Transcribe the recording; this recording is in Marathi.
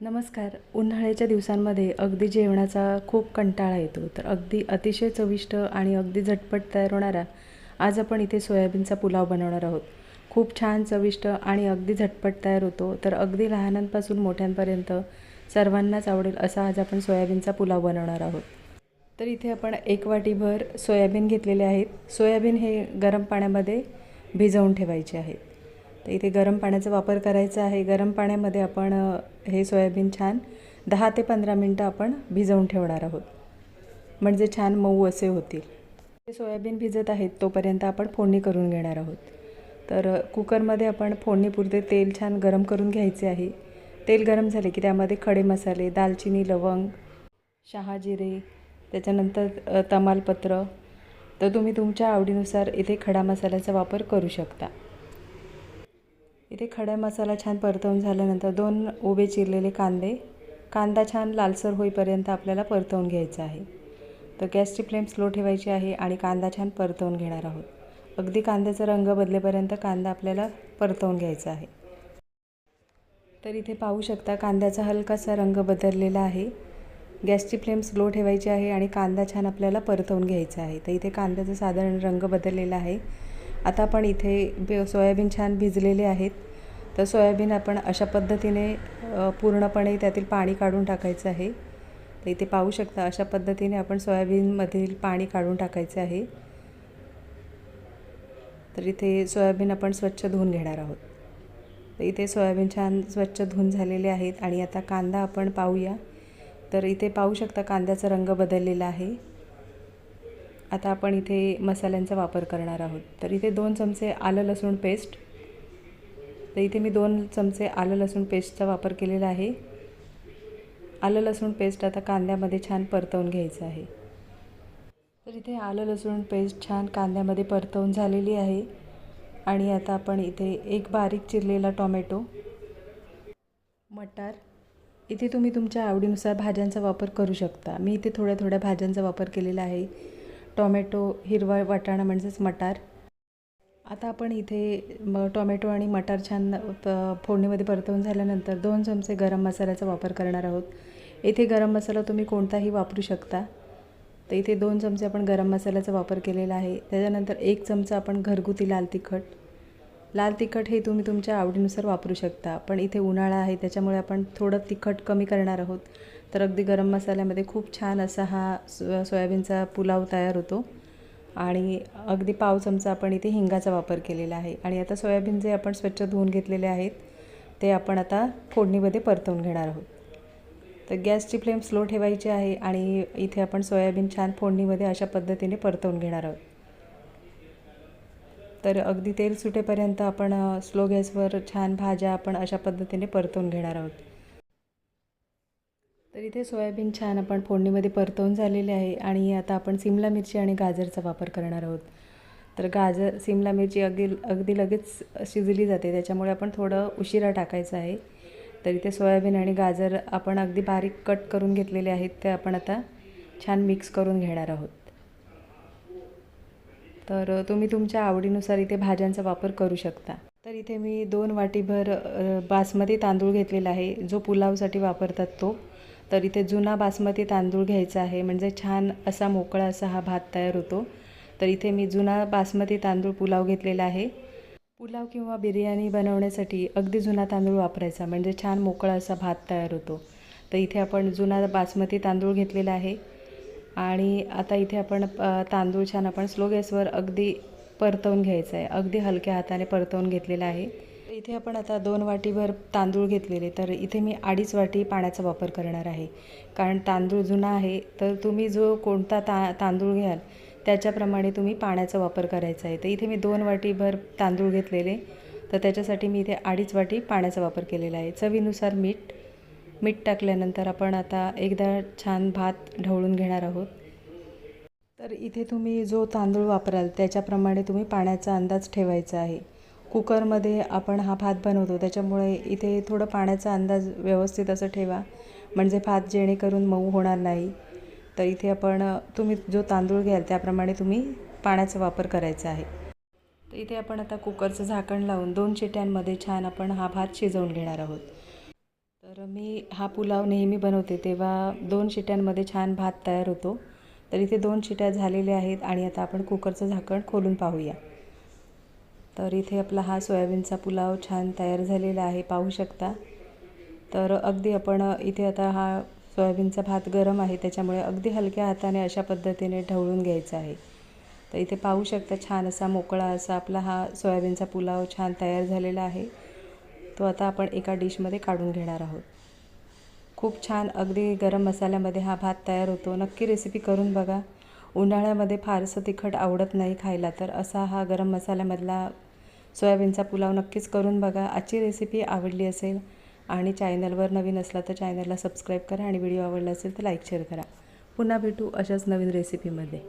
नमस्कार. उन्हाळ्याच्या दिवसांमध्ये अगदी जेवणाचा खूप कंटाळा येतो. तर अगदी अतिशय चविष्ट आणि अगदी झटपट तयार होणारा आज आपण इथे सोयाबीनचा पुलाव बनवणार आहोत. खूप छान चविष्ट आणि अगदी झटपट तयार होतो. तर अगदी लहानांपासून मोठ्यांपर्यंत सर्वांनाच आवडेल असा आज आपण सोयाबीनचा पुलाव बनवणार आहोत. तर इथे आपण एक वाटीभर सोयाबीन घेतलेले आहेत. सोयाबीन हे गरम पाण्यामध्ये भिजवून ठेवायचे आहेत तर इथे गरम पाण्याचा वापर करायचा आहे. गरम पाण्यामध्ये आपण हे सोयाबीन छान दहा ते पंधरा मिनटं आपण भिजवून ठेवणार आहोत. म्हणजे छान मऊ असे होतील. ते सोयाबीन भिजत आहेत तोपर्यंत आपण फोडणी करून घेणार आहोत. तर कुकरमध्ये आपण फोडणीपुरते तेल छान गरम करून घ्यायचे आहे. तेल गरम झाले की त्यामध्ये खडे मसाले दालचिनी लवंग शहाजिरे त्याच्यानंतर तमालपत्र. तर तुम्ही तुमच्या आवडीनुसार इथे खडा मसाल्याचा वापर करू शकता. इथे खडा मसाला छान परतवून झाल्यानंतर दोन उभे चिरलेले कांदे. कांदा छान लालसर होईपर्यंत आपल्याला परतवून घ्यायचा आहे. तर गॅसची फ्लेम स्लो ठेवायची आहे आणि कांदा छान परतवून घेणार आहोत. अगदी कांद्याचा रंग बदलेपर्यंत कांदा आपल्याला परतवून घ्यायचा आहे. तर इथे पाहू शकता कांद्याचा हलकासा रंग बदललेला आहे. गॅसची फ्लेम स्लो ठेवायची आहे आणि कांदा छान आपल्याला परतवून घ्यायचा आहे. तर इथे कांद्याचा साधारण रंग बदललेला आहे. आता आपण इथे बे सोयाबीन छान भिजलेले आहेत. तर सोयाबीन आपण अशा पद्धतीने पूर्णपणे त्यातील पाणी काढून टाकायचं आहे. तर इथे पाहू शकता अशा पद्धतीने आपण सोयाबीनमधील पाणी काढून टाकायचे आहे. तर इथे सोयाबीन आपण स्वच्छ धुवून घेणार आहोत. तर इथे सोयाबीन छान स्वच्छ धुवून झालेले आहेत. आणि आता कांदा आपण पाहूया. तर इथे पाहू शकता कांद्याचा रंग बदललेला आहे. आता आपण इथे मसाल्यांचा वापर करणार आहोत. तर इथे दोन चमचे आलं लसूण पेस्ट. तर इथे मी दोन चमचे आलं लसूण पेस्टचा वापर केलेला आहे. आलं लसूण पेस्ट आता कांद्यामध्ये छान परतवून घ्यायचं आहे. तर इथे आलं लसूण पेस्ट छान कांद्यामध्ये परतवून झालेली आहे. आणि आता आपण इथे एक बारीक चिरलेला टॉमॅटो मटार. इथे तुम्ही तुमच्या आवडीनुसार भाज्यांचा वापर करू शकता. मी इथे थोड्या थोड्या भाज्यांचा वापर केलेला आहे. टॉमॅटो हिरवा वाटाणा म्हणजेच मटार. आता आपण इथे म टॉमॅटो आणि मटार छान प- फोडणीमध्ये परतवून झाल्यानंतर दोन चमचे गरम मसाल्याचा वापर करणार आहोत. इथे गरम मसाला तुम्ही कोणताही वापरू शकता. तर इथे दोन चमचे आपण गरम मसाल्याचा वापर केलेला आहे. त्याच्यानंतर एक चमचा आपण घरगुती लाल तिखट. लाल तिखट हे तुम्ही तुमच्या आवडीनुसार वापरू शकता. पण इथे उन्हाळा आहे त्याच्यामुळे आपण थोडं तिखट कमी करणार आहोत. तर अगदी गरम मसाल्यामध्ये खूप छान असा हा सो सोयाबीनचा पुलाव तयार होतो. आणि अगदी पाव चमचा आपण इथे हिंगाचा वापर केलेला आहे. आणि आता सोयाबीन जे आपण स्वच्छ धुवून घेतलेले आहेत ते आपण आता फोडणीमध्ये परतवून घेणार आहोत. तर गॅसची फ्लेम स्लो ठेवायची आहे आणि इथे आपण सोयाबीन छान फोडणीमध्ये अशा पद्धतीने परतवून घेणार आहोत. तर अगदी तेल सुटेपर्यंत आपण स्लो गॅसवर छान भाज्या आपण अशा पद्धतीने परतवून घेणार आहोत. तर इथे सोयाबीन छान आपण फोडणीमध्ये परतवून झालेले आहे आणि आता आपण सिमला मिरची आणि गाजरचा वापर करणार आहोत. तर गाजर सिमला मिरची अगदी अगदी लगेच शिजली जाते त्याच्यामुळे आपण थोडं उशिरा टाकायचं आहे. तर इथे सोयाबीन आणि गाजर आपण अगदी बारीक कट करून घेतलेले आहेत ते आपण आता छान मिक्स करून घेणार आहोत. तर तुम्ही तुमच्या आवडीनुसार इथे भाज्यांचा वापर करू शकता. तर इथे मी दोन वाटीभर बासमती तांदूळ घेतलेला आहे जो पुलावसाठी वापरतात तो. तर इथे जुना बासमती तांदूळ घ्यायचा आहे. म्हणजे छान असा मोकळा असा हा भात तयार होतो. तर इथे मी जुना बासमती तांदूळ पुलाव घेतलेला आहे. पुलाव किंवा बिर्याणी बनवण्यासाठी अगदी जुना तांदूळ वापरायचा. म्हणजे छान मोकळा असा भात तयार होतो. तर इथे आपण जुना बासमती तांदूळ घेतलेला आहे. आणि आता इथे आपण तांदूळ छान आपण स्लो गॅसवर अगदी परतवून घ्यायचं आहे. अगदी हलक्या हाताने परतवून घेतलेला आहे. इथे आपण आता दोन वाटीभर तांदूळ घेतलेले तर इथे मी अडीच वाटी पाण्याचा वापर करणार आहे. कारण तांदूळ जुना आहे तर तुम्ही जो कोणता ता तांदूळ घ्याल त्याच्याप्रमाणे तुम्ही पाण्याचा वापर करायचा आहे. तर इथे मी दोन वाटीभर तांदूळ घेतलेले तर त्याच्यासाठी मी इथे अडीच वाटी पाण्याचा वापर केलेला आहे. चवीनुसार मीठ मीठ टाकल्यानंतर आपण आता एकदा छान भात ढवळून घेणार आहोत. तर इथे तुम्ही जो तांदूळ वापराल त्याच्याप्रमाणे तुम्ही पाण्याचा अंदाज ठेवायचा आहे. कुकरमध्ये आपण हा भात बनवतो. त्याच्यामुळे इथे थोडं पाण्याचा अंदाज व्यवस्थित असं ठेवा. म्हणजे भात जेणेकरून मऊ होणार नाही. तर इथे आपण तुम्ही जो तांदूळ घ्याल त्याप्रमाणे तुम्ही पाण्याचा वापर करायचा आहे. तर इथे आपण आता कुकरचं झाकण लावून दोन शिट्यांमध्ये छान आपण हा भात शिजवून घेणार आहोत. तर मी हा पुलाव नेहमी बनवते तेव्हा दोन शिट्यांमध्ये छान भात तयार होतो. तर इथे दोन शिट्या झालेल्या आहेत आणि आता आपण कुकरचं झाकण खोलून पाहूया. तर इथे आपला हा सोयाबीनचा पुलाव छान तयार झालेला आहे पाहू शकता. तर अगदी आपण इथे आता हा सोयाबीनचा भात गरम आहे त्याच्यामुळे अगदी हलक्या हाताने अशा पद्धतीने ढवळून घ्यायचा आहे. तर इथे पाहू शकता छान असा मोकळा असा आपला हा सोयाबीनचा पुलाव छान तयार झालेला आहे. तो आता आपण एका डिशमध्ये काढून घेणार आहोत. खूप छान अगदी गरम मसाल्यामध्ये हा भात तयार होतो. नक्की रेसिपी करून बघा. उन्हाळ्यामध्ये फारसं तिखट आवडत नाही खायला तर असा हा गरम मसाल्यामधला सोयाबीनचा पुलाव नक्कीच करून बघा. आजची रेसिपी आवडली असेल आणि चॅनलवर नवीन असला तर चॅनलला सबस्क्राईब करा आणि व्हिडिओ आवडला असेल तर लाईक शेअर करा. पुन्हा भेटू अशाच नवीन रेसिपीमध्ये